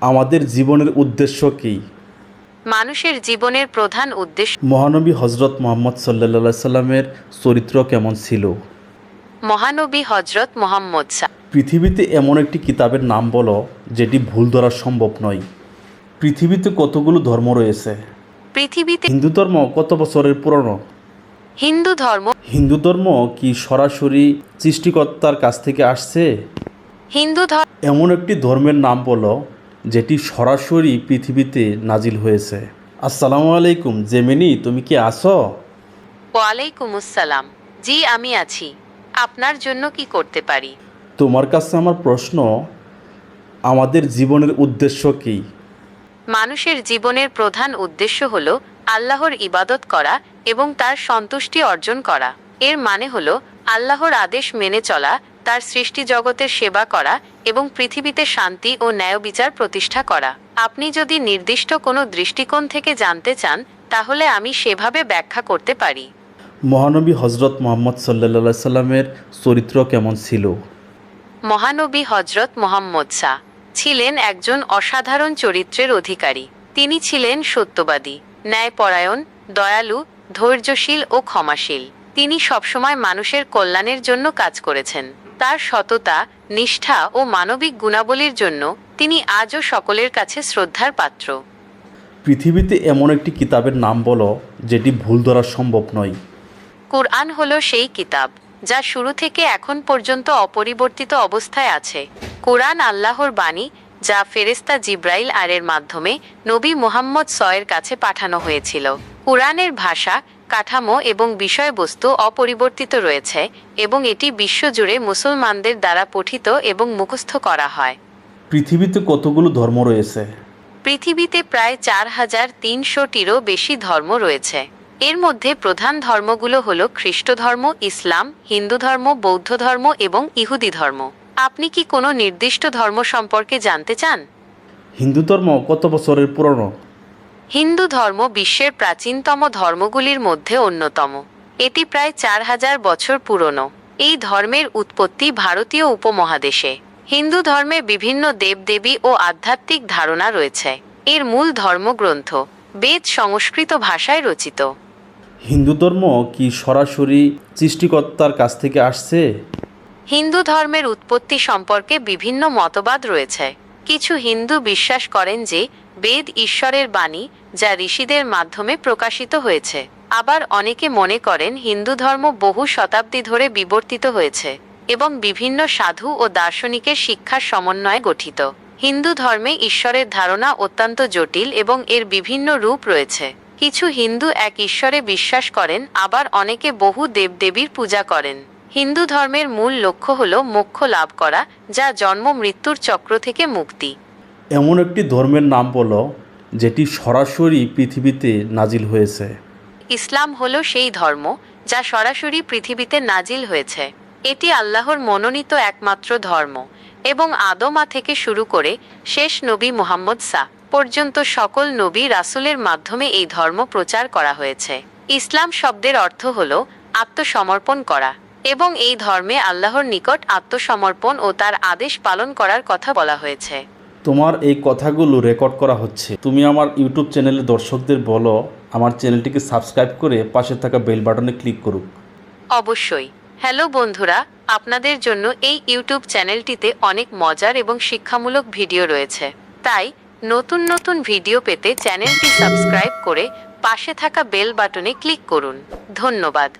আমাদের জীবনের উদ্দেশ্য কী? মানুষের জীবনের প্রধান উদ্দেশ্য মহানবী হজরত মোহাম্মদ সাল্লা সাল্লামের চরিত্র কেমন ছিল? মহানবী হজরত মোহাম্মদ পৃথিবীতে এমন একটি কিতাবের নাম বলো যেটি ভুল ধরা সম্ভব নয়। পৃথিবীতে কতগুলো ধর্ম রয়েছে? পৃথিবীতে হিন্দু ধর্ম কত বছরের পুরনো? হিন্দু ধর্ম হিন্দু ধর্ম কি সরাসরি সৃষ্টিকর্তার কাছ থেকে আসছে? হিন্দু ধর্ম এমন একটি ধর্মের নাম বলো যেটি সরাসরি পৃথিবীতে নাজিল হয়েছে। আসসালামু আলাইকুম জেমিনি তুমি কি আসো ওয়ালাইকুম আসসালাম। জি আমি আছি। আপনার জন্য কি করতে পারি? তোমার কাছে আমার প্রশ্ন আমাদের জীবনের উদ্দেশ্য কী? মানুষের জীবনের প্রধান উদ্দেশ্য হল আল্লাহর ইবাদত করা এবং তার সন্তুষ্টি অর্জন করা। এর মানে হল আল্লাহর আদেশ মেনে চলা তার সৃষ্টি জগতের সেবা করা এবং পৃথিবীতে শান্তি ও ন্যায় বিচার প্রতিষ্ঠা করা। আপনি যদি নির্দিষ্ট কোনো দৃষ্টিকোণ থেকে জানতে চান তাহলে আমি সেভাবে ব্যাখ্যা করতে পারি। মহানবী হজরত মোহাম্মদ সাল্লা সাল্লামের চরিত্র কেমন ছিল? মহানবী হজরত মোহাম্মদ শাহ ছিলেন একজন অসাধারণ চরিত্রের অধিকারী। তিনি ছিলেন সত্যবাদী ন্যায়পরায়ণ দয়ালু ধৈর্যশীল ও ক্ষমাশীল। তিনি সবসময় মানুষের কল্যাণের জন্য কাজ করেছেন। তার সততা নিষ্ঠা ও মানবিক গুণাবলীর জন্য তিনি আজও সকলের কাছে শ্রদ্ধার পাত্র। পৃথিবীতে এমন একটি কিতাবের নাম বলো যেটি ভুল ধরা সম্ভব নয়। কুরআন হলো সেই কিতাব যা শুরু থেকে এখন পর্যন্ত অপরিবর্তিত অবস্থায় আছে। কোরআন আল্লাহর বাণী যা ফেরেস্তা জিব্রাইল আরের মাধ্যমে নবী মুহাম্মদ সয়ের কাছে পাঠানো হয়েছিল। কোরআনের ভাষা কাঠামো এবং বিষয়বস্তু অপরিবর্তিত রয়েছে এবং এটি বিশ্বজুড়ে মুসলমানদের দ্বারা পঠিত এবং মুখস্থ করা হয়। পৃথিবীতে কতগুলো ধর্ম রয়েছে? পৃথিবীতে প্রায় চার হাজার তিনশোটিরও বেশি ধর্ম রয়েছে। এর মধ্যে প্রধান ধর্মগুলো হল খ্রিস্ট ধর্ম ইসলাম হিন্দু ধর্ম বৌদ্ধ ধর্ম এবং ইহুদি ধর্ম। আপনি কি কোনো নির্দিষ্ট ধর্ম সম্পর্কে জানতে চান? হিন্দু ধর্ম কত বছরের পুরনো? হিন্দু ধর্ম বিশ্বের প্রাচীনতম ধর্মগুলির মধ্যে অন্যতম। এটি প্রায় চার হাজার বছর পুরনো। এই ধর্মের উৎপত্তি ভারতীয় উপমহাদেশে। হিন্দু ধর্মে বিভিন্ন দেবদেবী ও আধ্যাত্মিক ধারণা রয়েছে। এর মূল ধর্মগ্রন্থ বেদ সংস্কৃত ভাষায় রচিত। হিন্দু ধর্ম কি সরাসরি সৃষ্টিকর্তার কাছ থেকে আসছে? হিন্দু ধর্মের উৎপত্তি সম্পর্কে বিভিন্ন মতবাদ রয়েছে। কিছু হিন্দু বিশ্বাস করেন যে বেদ ঈশ্বরের বাণী যা ঋষিদের মাধ্যমে প্রকাশিত হয়েছে। আবার অনেকে মনে করেন হিন্দু ধর্ম বহু শতাব্দী ধরে বিবর্তিত হয়েছে এবং বিভিন্ন সাধু ও দার্শনিকের শিক্ষার সমন্বয়ে গঠিত। হিন্দু ধর্মে ঈশ্বরের ধারণা অত্যন্ত জটিল এবং এর বিভিন্ন রূপ রয়েছে। কিছু হিন্দু এক ঈশ্বরে বিশ্বাস করেন, আবার অনেকে বহু দেবদেবীর পূজা করেন। হিন্দু ধর্মের মূল লক্ষ্য হল মোক্ষ লাভ করা যা জন্ম মৃত্যুর চক্র থেকে মুক্তি। এমন একটি ধর্মের নাম বলো যেটি সরাসরি পৃথিবীতে নাজিল হয়েছে। ইসলাম হল সেই ধর্ম যা সরাসরি পৃথিবীতে নাজিল হয়েছে। এটি আল্লাহর মনোনীত একমাত্র ধর্ম এবং আদমা থেকে শুরু করে শেষ নবী মোহাম্মদ সা পর্যন্ত সকল নবী রাসূলের মাধ্যমে এই ধর্ম প্রচার করা হয়েছে। ইসলাম শব্দের অর্থ হল আত্মসমর্পণ করা। এবং এই ধর্মে আল্লাহর নিকট আত্মসমর্পণ ও তার আদেশ পালন করার কথা বলা হয়েছে। তোমার এই কথাগুলো রেকর্ড করা হচ্ছে। তুমি আমার ইউটিউব চ্যানেলের দর্শকদের বলো আমার চ্যানেলটিকে সাবস্ক্রাইব করে পাশে থাকা বেল বাটনে ক্লিক করুক। অবশ্যই। হ্যালো বন্ধুরা আপনাদের জন্য এই ইউটিউব চ্যানেলটিতে অনেক মজার এবং শিক্ষামূলক ভিডিও রয়েছে। তাই নতুন নতুন ভিডিও পেতে চ্যানেলটি সাবস্ক্রাইব করে পাশে থাকা বেল বাটনে ক্লিক করুন। ধন্যবাদ।